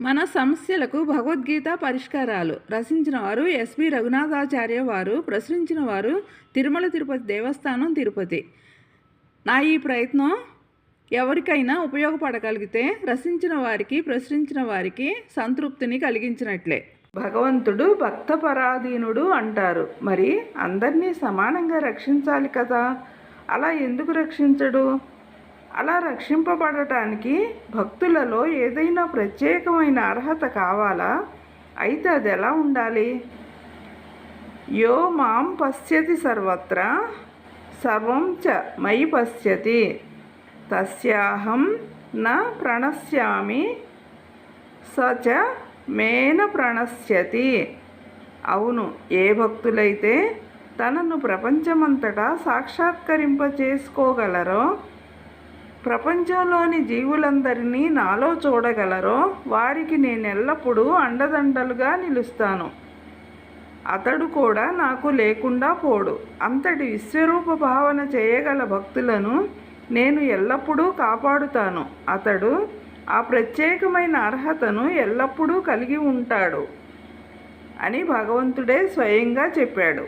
మన సమస్యలకు భగవద్గీత పరిష్కారాలు. రచించిన వారు ఎస్వి రఘునాథాచార్య వారు ప్రచురించిన వారు తిరుమల తిరుపతి దేవస్థానం తిరుపతి. నా ఈ ప్రయత్నం ఎవరికైనా ఉపయోగపడగలిగితే రచించిన వారికి ప్రచురించిన వారికి సంతృప్తిని కలిగించినట్లే. భగవంతుడు భక్త పరాధీనుడు అంటారు. మరి అందరినీ సమానంగా రక్షించాలి కదా? అలా ఎందుకు రక్షించడు? అలా రక్షింపబడటానికి భక్తులలో ఏదైనా ప్రత్యేకమైన అర్హత కావాలా? అయితే అది ఎలా ఉండాలి? యో మాం పశ్యతి సర్వత్ర సర్వం చ మయి పశ్యతి. తస్యాహం న ప్రణశ్యామి స చ మేన ప్రణశ్యతి. అవును ఏ భక్తులైతే తనను ప్రపంచమంతటా సాక్షాత్కరింప చేసుకోగలరో ప్రపంచంలోని జీవులందరినీ నాలో చూడగలరో వారికి నేను ఎల్లప్పుడూ అండదండలుగా నిలుస్తాను. అతడు కూడా నాకు లేకుండా పోడు. అంతటి విశ్వరూప భావన చేయగల భక్తులను నేను ఎల్లప్పుడూ కాపాడుతాను. అతడు ఆ ప్రత్యేకమైన అర్హతను ఎల్లప్పుడూ కలిగి ఉంటాడు అని భగవంతుడే స్వయంగా చెప్పాడు.